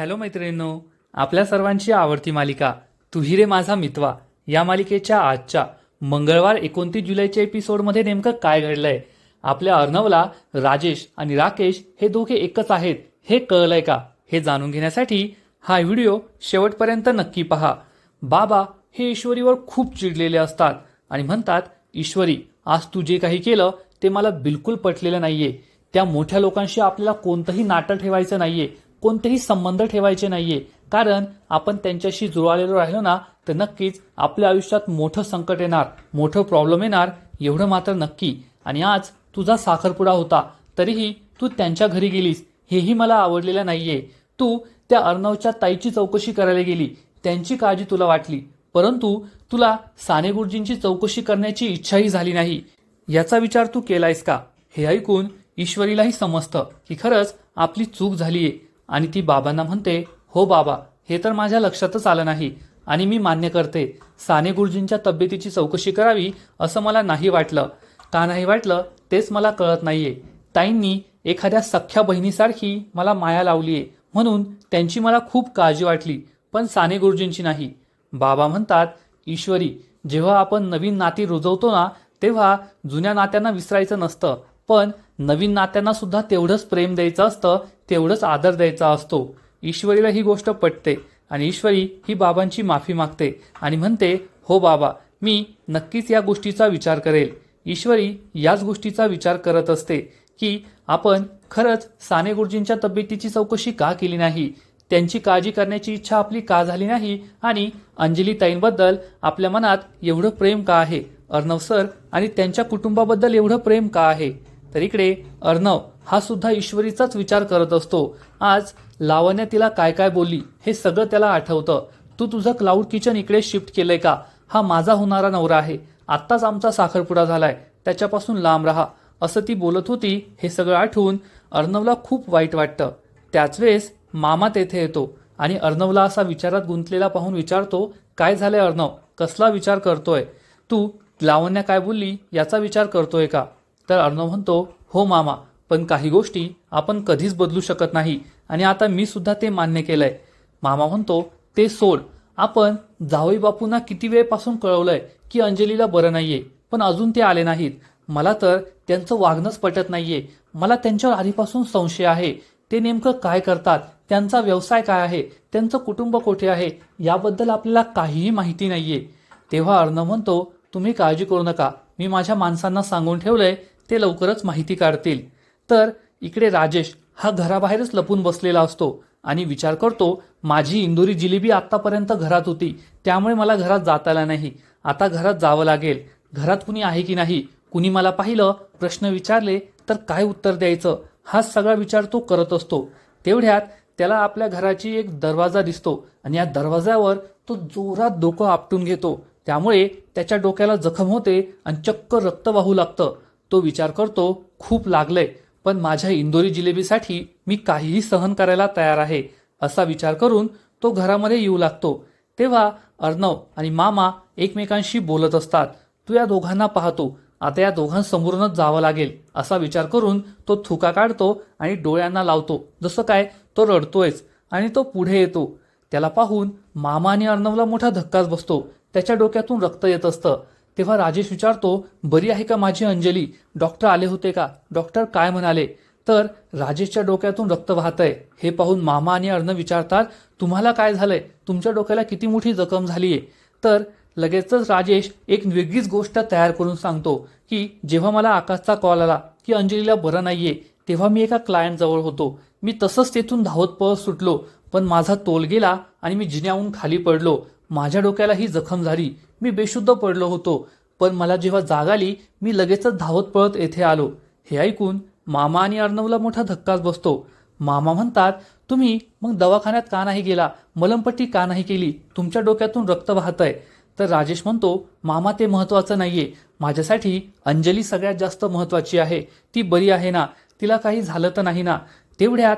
Hello मैत्रिणींनो आपल्या सर्वांची आवडती मालिका तुही रे माझा मितवा या मालिकेच्या आजच्या मंगळवार एकोणतीस जुलैच्या एपिसोडमध्ये नेमकं काय घडलंय? आपल्या अर्णवला राजेश आणि राकेश हे दोघे एकच आहेत हे कळलंय का? हे जाणून घेण्यासाठी हा व्हिडिओ शेवटपर्यंत नक्की पहा. बाबा हे ईश्वरीवर खूप चिडलेले असतात आणि म्हणतात ईश्वरी आज तू जे काही केलं ते मला बिलकुल पटलेलं नाहीये. त्या मोठ्या लोकांशी आपल्याला कोणतंही नाटक ठेवायचं नाहीये. कोणतेही संबंध ठेवायचे नाहीये. कारण आपण त्यांच्याशी जुळालेलो राहिलो ना तर नक्कीच आपल्या आयुष्यात मोठं संकट येणार मोठं प्रॉब्लेम येणार एवढं मात्र नक्की. आणि आज तुझा साखरपुडा होता तरीही तू त्यांच्या घरी गेलीस हेही मला आवडलेलं नाहीये. तू त्या अर्णवच्या ताईची चौकशी करायला गेली त्यांची काळजी तुला वाटली परंतु तुला साने गुरुजींची चौकशी करण्याची इच्छाही झाली नाही. याचा विचार तू केलायस का? हे ऐकून ईश्वरीलाही समजतं की खरंच आपली चूक झालीये. आणि ती बाबांना म्हणते हो बाबा हे तर माझ्या लक्षातच आलं नाही आणि मी मान्य करते. साने गुरुजींच्या तब्येतीची चौकशी करावी असं मला नाही वाटलं. का नाही वाटलं? तेच मला कळत नाहीये. ताईंनी एखाद्या सख्ख्या बहिणीसारखी मला माया लावलीये म्हणून त्यांची मला खूप काळजी वाटली पण साने गुरुजींची नाही. बाबा म्हणतात ईश्वरी जेव्हा आपण नवीन नाती रुजवतो ना तेव्हा जुन्या नात्यांना विसरायचं नसतं. पण नवीन नात्यांना सुद्धा तेवढंच प्रेम द्यायचं असतं तेवढंच आदर द्यायचा असतो. ईश्वरीला ही गोष्ट पटते आणि ईश्वरी ही बाबांची माफी मागते आणि म्हणते हो बाबा मी नक्कीच या गोष्टीचा विचार करेल. ईश्वरी याच गोष्टीचा विचार करत असते की आपण खरंच साने गुरुजींच्या तब्येतीची चौकशी का केली नाही? त्यांची काळजी करण्याची इच्छा आपली का झाली नाही? आणि अंजली ताईंबद्दल आपल्या मनात एवढं प्रेम का आहे? अर्णव सर आणि त्यांच्या कुटुंबाबद्दल एवढं प्रेम का आहे? तर इकडे अर्णव हा सुद्धा ईश्वरीचाच विचार करत असतो. आज लावण्या तिला काय काय बोलली हे सगळं त्याला आठवतं. तू तुझं क्लाउड किचन इकडे शिफ्ट केलंय का? हा माझा होणारा नवरा आहे. आत्ताच आमचा साखरपुडा झालाय. त्याच्यापासून लांब राहा. असं ती बोलत होती हे सगळं आठवून अर्णवला खूप वाईट वाटतं. त्याच वेळेस मामा तेथे येतो आणि अर्णवला असा विचारात गुंतलेला पाहून विचारतो काय झालंय अर्णव? कसला विचार करतोय? तू लावण्या काय बोलली? याचा विचार करतोय का? तर अर्णव म्हणतो हो मामा पण काही गोष्टी आपण कधीच बदलू शकत नाही आणि आता मी सुद्धा ते मान्य केलंय. मामा म्हणतो ते सोड आपण जावई बापूंना किती वेळपासून कळवलंय की अंजलीला बरं नाहीये पण अजून ते आले नाहीत. मला तर त्यांचं वागणंच पटत नाहीये. मला त्यांच्यावर आधीपासून संशय आहे. ते नेमकं काय करतात? त्यांचा व्यवसाय काय आहे? त्यांचं कुटुंब कोठे आहे? याबद्दल आपल्याला काहीही माहिती नाहीये. तेव्हा अर्णव म्हणतो तुम्ही काळजी करू नका. मी माझ्या माणसांना सांगून ठेवलंय ते लवकरच माहिती काढतील. तर इकडे राजेश हा घराबाहेरच लपून बसलेला असतो आणि विचार करतो माझी इंदोरी जिलेबी आत्तापर्यंत घरात होती. त्यामुळे मला घरात जाता आला नाही. आता घरात जावं लागेल. घरात कुणी आहे की नाही? कुणी मला पाहिलं प्रश्न विचारले तर काय उत्तर द्यायचं? हा सगळा विचार तो करत असतो. तेवढ्यात त्याला आपल्या घराची एक दरवाजा दिसतो आणि या दरवाजावर तो जोरात डोकं आपटून घेतो. त्यामुळे त्याच्या डोक्याला जखम होते आणि चक्क रक्त वाहू लागतं. तो विचार करतो खूप लागलंय पण माझ्या इंदोरी जिलेबीसाठी मी काहीही सहन करायला तयार आहे असा विचार करून तो घरामध्ये येऊ लागतो. तेव्हा अर्णव आणि मामा एकमेकांशी बोलत असतात. तू या दोघांना पाहतो आता या दोघांसमोरूनच जावं लागेल असा विचार करून तो थुका काढतो आणि डोळ्यांना लावतो. जसं काय तो रडतोयच आणि तो पुढे येतो. त्याला पाहून मामा आणि अर्णवला मोठा धक्काच बसतो. त्याच्या डोक्यातून रक्त येत असतं. तेव्हा राजेश विचारतो बरी आहे का माझी अंजली? डॉक्टर आले होते का? डॉक्टर काय म्हणाले? तर राजेशच्या डोक्यातून रक्त वाहतंय. हे पाहून मामा आणि अर्णव विचारतात तुम्हाला काय झालंय? तुमच्या डोक्याला किती मोठी जखम झालीये? तर लगेचच राजेश एक वेगळीच गोष्ट तयार करून सांगतो की जेव्हा मला आकाशचा कॉल आला की अंजलीला बरं नाहीये तेव्हा मी एका क्लायंट जवळ होतो. मी तसंच तेथून धावत पळत सुटलो पण माझा तोल गेला आणि मी जिन्याहून खाली पडलो. माझ्या डोक्याला ही जखम झाली. मी बेशुद्ध पडलो होतो. पण मला जेव्हा जाग आली मी लगेचच धावत पळत येथे आलो. हे ऐकून मामा आणि अर्णवला मोठा धक्काच बसतो. मामा म्हणतात तुम्ही मग दवाखान्यात का नाही गेला? मलमपट्टी का नाही केली? तुमच्या डोक्यातून रक्त वाहतंय. तर राजेश म्हणतो मामा ते महत्वाचं नाहीये. माझ्यासाठी अंजली सगळ्यात जास्त महत्वाची आहे. ती बरी आहे ना? तिला काही झालं तर नाही ना? तेवढ्यात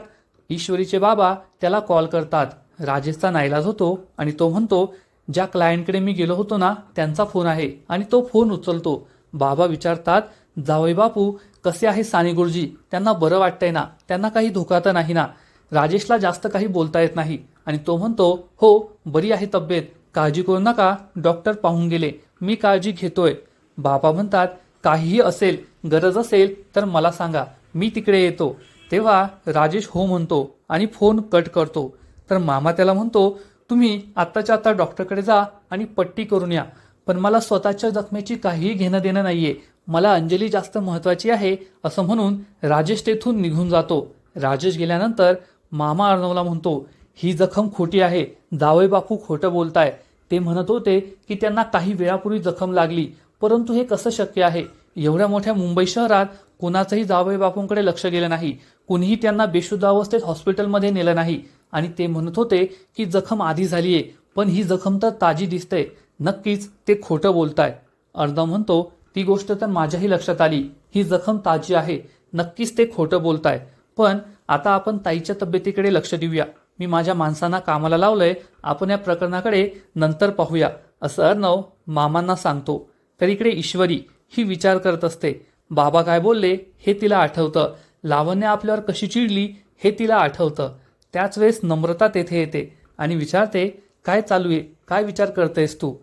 ईश्वरीचे बाबा त्याला कॉल करतात. राजेशचा नाईलाज होतो आणि तो म्हणतो ज्या क्लायंटकडे मी गेलो होतो ना त्यांचा फोन आहे आणि तो फोन उचलतो. बाबा विचारतात जावई बापू कसे आहे साने गुरुजी? त्यांना बरं वाटतंय ना? त्यांना काही धोका तर नाही ना? राजेशला जास्त काही बोलता येत नाही. आणि तो म्हणतो हो बरी आहे तब्येत. काळजी करू नका. डॉक्टर पाहून गेले. मी काळजी घेतोय. बाबा म्हणतात काहीही असेल गरज असेल तर मला सांगा. मी तिकडे येतो. तेव्हा राजेश हो म्हणतो आणि फोन कट करतो. तर मामा त्याला म्हणतो तुम्ही आत्ताच्या आत्ता डॉक्टरकडे जा आणि पट्टी करून या. पण मला स्वतःच्या जखमेची काहीही घेणं देणं नाहीये. मला अंजली जास्त महत्वाची आहे असं म्हणून राजेश तेथून निघून जातो. राजेश गेल्यानंतर मामा अर्णवला म्हणतो ही जखम खोटी आहे. जावई बापू खोटं बोलताय. ते म्हणत होते की त्यांना काही वेळापूर्वी जखम लागली परंतु हे कसं शक्य आहे? एवढ्या मोठ्या मुंबई शहरात कोणाचंही जावई बापूंकडे लक्ष गेलं नाही. कुणीही त्यांना बेशुद्ध अवस्थेत हॉस्पिटलमध्ये नेलं नाही. आणि ते म्हणत होते की जखम आधी झाली आहे पण ही जखम तर ताजी दिसते नक्कीच ते खोटं बोलताय अर्धा म्हणतो ती गोष्ट तर माझ्याही लक्षात आली. ही जखम ताजी आहे. नक्कीच ते खोटं बोलताय पण आता आपण ताईच्या तब्येतीकडे लक्ष देऊया. मी माझ्या माणसांना कामाला लावलंय. आपण या प्रकरणाकडे नंतर पाहूया. असं अर्णव मामांना सांगतो. तर इकडे ईश्वरी ही विचार करत असते. बाबा काय बोलले हे तिला आठवतं. लावण्य आपल्यावर कशी चिडली हे तिला आठवतं. त्याच वेळेस नम्रता तेथे येते आणि विचारते काय चालू आहे? काय विचार करतेस तू?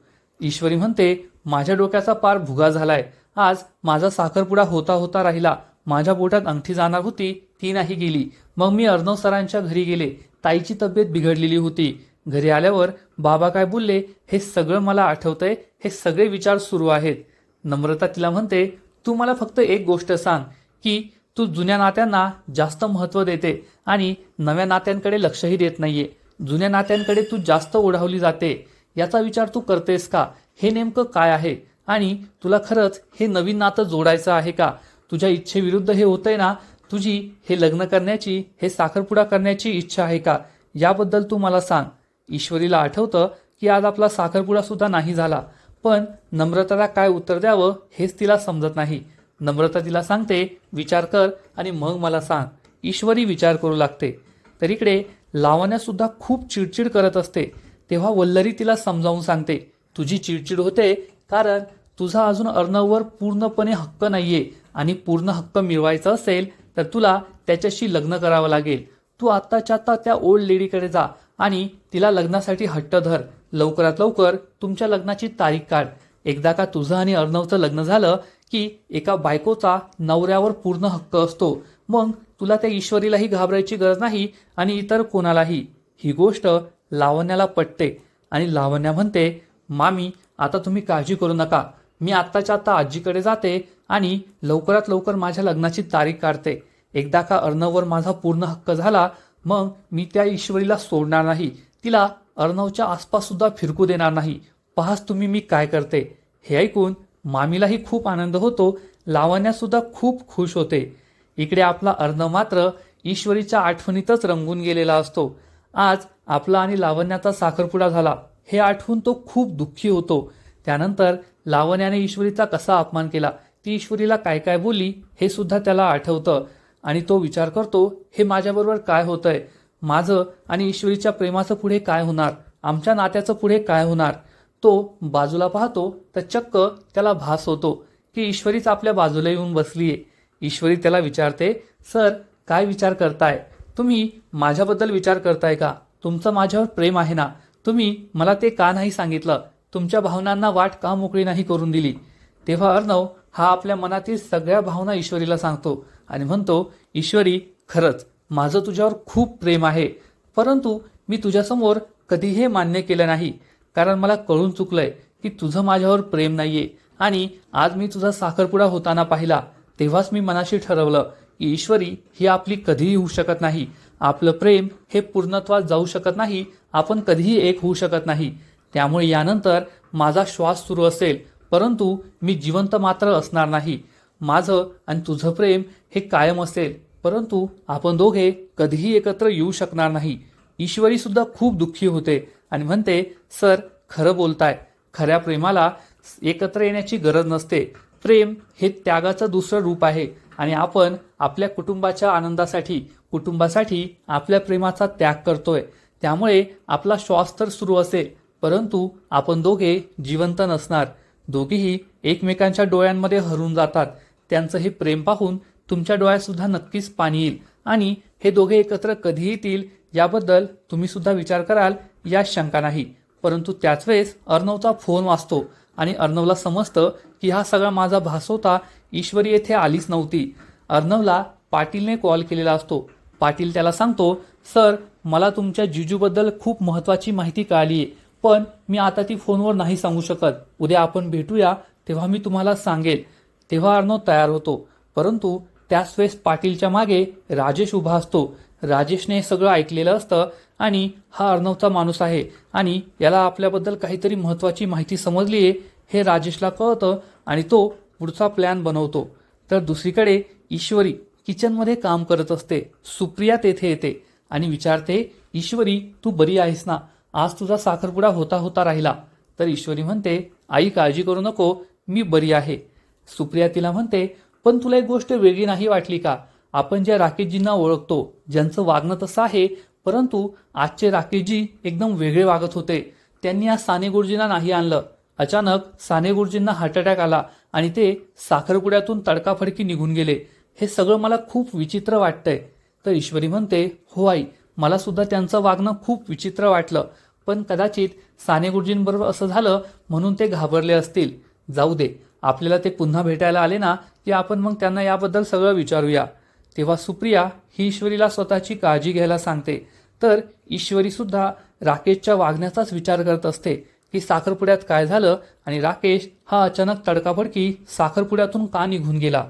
ईश्वरी म्हणते माझ्या डोक्याचा पार भुगा झालाय. आज माझा साखरपुडा होता होता राहिला. माझ्या बोटात अंगठी जाणार होती ती नाही गेली. मग मी अर्णव सरांच्या घरी गेले. ताईची तब्येत बिघडलेली होती. घरी आल्यावर बाबा काय बोलले हे सगळं मला आठवतंय. हे सगळे विचार सुरू आहेत. नम्रता तिला म्हणते तू मला फक्त एक गोष्ट सांग की तू जुन्या नात्यांना जास्त महत्त्व देते आणि नव्या नात्यांकडे लक्षही देत नाहीये. जुन्या नात्यांकडे तू जास्त ओढावली जाते. याचा विचार तू करतेस का? हे नेमकं काय आहे? आणि तुला खरंच हे नवीन नातं जोडायचं आहे का? तुझ्या इच्छेविरुद्ध हे होतंय ना? तुझी हे लग्न करण्याची हे साखरपुडा करण्याची इच्छा आहे का? याबद्दल तू मला सांग. ईश्वरीला आठवतं की आज आपला साखरपुडा सुद्धा नाही झाला. पण नम्रताला काय उत्तर द्यावं हेच तिला समजत नाही. नम्रता तिला सांगते विचार कर आणि मग मला सांग. ईश्वरी विचार करू लागते. तर इकडे लावण्यासुद्धा खूप चिडचिड करत असते. तेव्हा वल्लरी तिला समजावून सांगते तुझी चिडचिड होते कारण तुझा अजून अर्णववर पूर्णपणे हक्क नाहीये आणि पूर्ण हक्क मिळवायचा असेल तर तुला त्याच्याशी लग्न करावं लागेल. तू आत्ताच्या आत्ता त्या ओल्ड लेडीकडे जा आणि तिला लग्नासाठी हट्ट धर. लवकरात लवकर तुमच्या लग्नाची तारीख काढ. एकदा का तुझं आणि अर्णवचं लग्न झालं की एका बायकोचा नवऱ्यावर पूर्ण हक्क असतो. मग तुला त्या ईश्वरीलाही घाबरायची गरज नाही आणि इतर कोणालाही. ही गोष्ट लावण्याला पटते आणि लावण्या म्हणते मामी आता तुम्ही काळजी करू नका. मी आत्ताच्या आत्ता आजीकडे जाते आणि लवकरात लवकर माझ्या लग्नाची तारीख काढते. एकदा का अर्णववर माझा पूर्ण हक्क झाला मग मी त्या ईश्वरीला सोडणार नाही. तिला अर्णवच्या आसपास सुद्धा फिरकू देणार नाही. पहास तुम्ही मी काय करते. हे ऐकून मामीलाही खूप आनंद होतो. लावण्यासुद्धा खूप खुश होते. इकडे आपला अर्णव मात्र ईश्वरीच्या आठवणीतच रंगून गेलेला असतो. आज आपला आणि लावण्याचा साखरपुडा झाला. हे आठवून तो खूप दुःखी होतो. त्यानंतर लावण्याने ईश्वरीचा कसा अपमान केला? ती ईश्वरीला काय काय बोलली? हे सुद्धा त्याला आठवतं. आणि तो विचार करतो हे माझ्याबरोबर काय होतंय? माझं आणि ईश्वरीच्या प्रेमाचं पुढे काय होणार? आमच्या नात्याचं पुढे काय होणार? तो बाजूला पाहतो तर चक्क त्याला भास होतो की ईश्वरीच आपल्या बाजूला येऊन बसली आहे ईश्वरी त्याला विचारते सर काय विचार करताय? तुम्ही माझ्याबद्दल विचार करताय का? तुमचं माझ्यावर प्रेम आहे ना? तुम्ही मला ते का नाही सांगितलं? तुमच्या भावनांना वाट का मोकळी नाही करून दिली? तेव्हा अर्णव हा आपल्या मनातील सगळ्या भावना ईश्वरीला सांगतो आणि म्हणतो ईश्वरी खरंच माझं तुझ्यावर खूप प्रेम आहे परंतु मी तुझ्यासमोर कधी हे मान्य केलं नाही. कारण मला कळून चुकलंय की तुझं माझ्यावर प्रेम नाहीये. आणि आज मी तुझा साखरपुडा होताना पाहिला तेव्हाच मी मनाशी ठरवलं की ईश्वरी ही आपली कधीही होऊ शकत नाही. आपलं प्रेम हे पूर्णत्वात जाऊ शकत नाही आपण कधीही एक होऊ शकत नाही. त्यामुळे यानंतर माझा श्वास सुरू असेल परंतु मी जिवंत मात्र असणार नाही. माझं आणि तुझं प्रेम हे कायम असेल परंतु आपण दोघे कधीही एकत्र येऊ शकणार नाही. ईश्वरी सुद्धा खूप दुःखी होते आणि म्हणते सर खरं बोलताय. खऱ्या प्रेमाला एकत्र येण्याची गरज नसते. प्रेम हे त्यागाचं दुसरं रूप आहे आणि आपण आपल्या कुटुंबाच्या आनंदासाठी कुटुंबासाठी आपल्या प्रेमाचा त्याग करतोय. त्यामुळे आपला श्वास तर सुरू असेल परंतु आपण दोघे जिवंत नसणार. दोघेही एकमेकांच्या डोळ्यांमध्ये हरून जातात. त्यांचं हे प्रेम पाहून तुमच्या डोळ्यात सुद्धा नक्कीच पाणी येईल आणि हे दोघे एकत्र कधी येतील याबद्दल तुम्ही सुद्धा विचार कराल या शंका नाही. परंतु त्याच वेळेस अर्णवचा फोन वाचतो आणि अर्णवला समजतं की हा सगळा माझा भास होता ईश्वरी येथे आलीच नव्हती. अर्णवला पाटीलने कॉल केलेला असतो. पाटील त्याला सांगतो सर मला तुमच्या जिजूबद्दल खूप महत्त्वाची माहिती कळाली आहे पण मी आता ती फोनवर नाही सांगू शकत. उद्या आपण भेटूया तेव्हा मी तुम्हाला सांगेल तेव्हा अर्णव तयार होतो. परंतु त्याच वेळेस पाटीलच्या मागे राजेश उभा असतो. राजेशने हे सगळं ऐकलेलं असतं आणि हा अर्णवचा माणूस आहे आणि याला आपल्याबद्दल काहीतरी महत्त्वाची माहिती समजली आहे हे राजेशला कळतं आणि तो पुढचा प्लॅन बनवतो. तर दुसरीकडे ईश्वरी किचनमध्ये काम करत असते. सुप्रिया तेथे येते आणि विचारते ईश्वरी तू बरी आहेस ना? आज तुझा साखरपुडा होता होता राहिला. तर ईश्वरी म्हणते आई काळजी करू नको मी बरी आहे. सुप्रिया तिला म्हणते पण तुला एक गोष्ट वेगळी नाही वाटली का? आपण ज्या राकेशजींना ओळखतो ज्यांचं वागणं तसं आहे परंतु आजचे राकेशजी एकदम वेगळे वागत होते. त्यांनी आज साने गुरुजींना नाही आणलं. अचानक साने गुरुजींना हार्ट अटॅक आला आणि ते साखरपुड्यातून तडकाफडकी निघून गेले. हे सगळं मला खूप विचित्र वाटतंय. तर ईश्वरी म्हणते हो आई मला सुद्धा त्यांचं वागणं खूप विचित्र वाटलं. पण कदाचित साने गुरुजींबरोबर असं झालं म्हणून ते घाबरले असतील. जाऊ दे आपल्याला ते पुन्हा भेटायला आले ना की आपण मग त्यांना याबद्दल सगळं विचारूया. तेव्हा सुप्रिया ही ईश्वरीला स्वतःची काळजी घ्यायला सांगते. तर ईश्वरीसुद्धा राकेशच्या वागण्याचाच विचार करत असते की साखरपुड्यात काय झालं आणि राकेश हा अचानक तडकाफडकी साखरपुड्यातून का निघून गेला.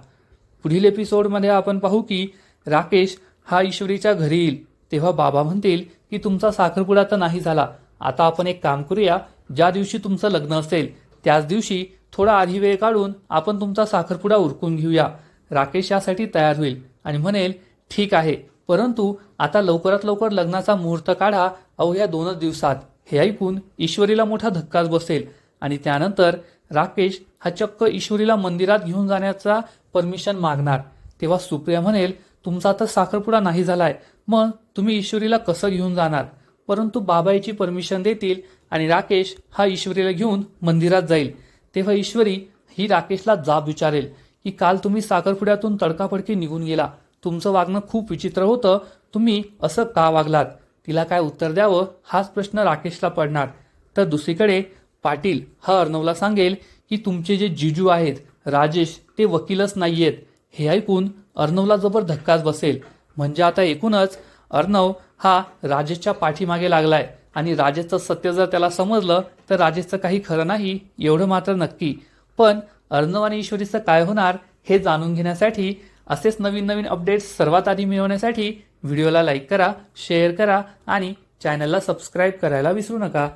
पुढील एपिसोडमध्ये आपण पाहू की राकेश हा ईश्वरीच्या घरी येईल. तेव्हा बाबा म्हणतील की तुमचा साखरपुडा तर नाही झाला. आता आपण एक काम करूया. ज्या दिवशी तुमचं लग्न असेल त्याच दिवशी थोडा आधी वेळ काढून आपण तुमचा साखरपुडा उरकून घेऊया. राकेश यासाठी तयार होईल. आणि म्हणेल ठीक आहे. परंतु आता लवकरात लवकर लग्नाचा मुहूर्त काढा. अवघ्या दोनच दिवसात. हे ऐकून ईश्वरीला मोठा धक्काच बसेल. आणि त्यानंतर राकेश हा चक्क ईश्वरीला मंदिरात घेऊन जाण्याचा परमिशन मागणार. तेव्हा सुप्रिया म्हणेल तुमचा तर साखरपुडा नाही झालाय. मग तुम्ही ईश्वरीला कसं घेऊन जाणार? परंतु बाबाईची परमिशन देतील आणि राकेश हा ईश्वरीला घेऊन मंदिरात जाईल. तेव्हा ईश्वरी ही राकेशला जाब विचारेल की काल तुम्ही साखरपुड्यातून तडकाफडकी निघून गेला. तुमचं वागणं खूप विचित्र होतं. तुम्ही असं का वागलात? तिला काय उत्तर द्यावं? हाच प्रश्न राकेशला पडणार. तर दुसरीकडे पाटील हा अर्णवला सांगेल की तुमचे जे जिजू आहेत राजेश ते वकीलच नाहीयेत. हे ऐकून अर्णवला जबर धक्काच बसेल. म्हणजे आता एकूणच अर्णव हा राजेशच्या पाठीमागे लागलाय. आणि राजेशचं सत्य जर त्याला समजलं तर राजेशचं काही खरं नाही एवढं मात्र नक्की. पण अर्णव आणि ईश्वरीचं काय होणार हे जाणून घेण्यासाठी असेच नवीन नवीन अपडेट्स सर्वात आधी मिळवण्यासाठी व्हिडिओला लाईक करा शेअर करा आणि चॅनलला सबस्क्राईब करायला विसरू नका.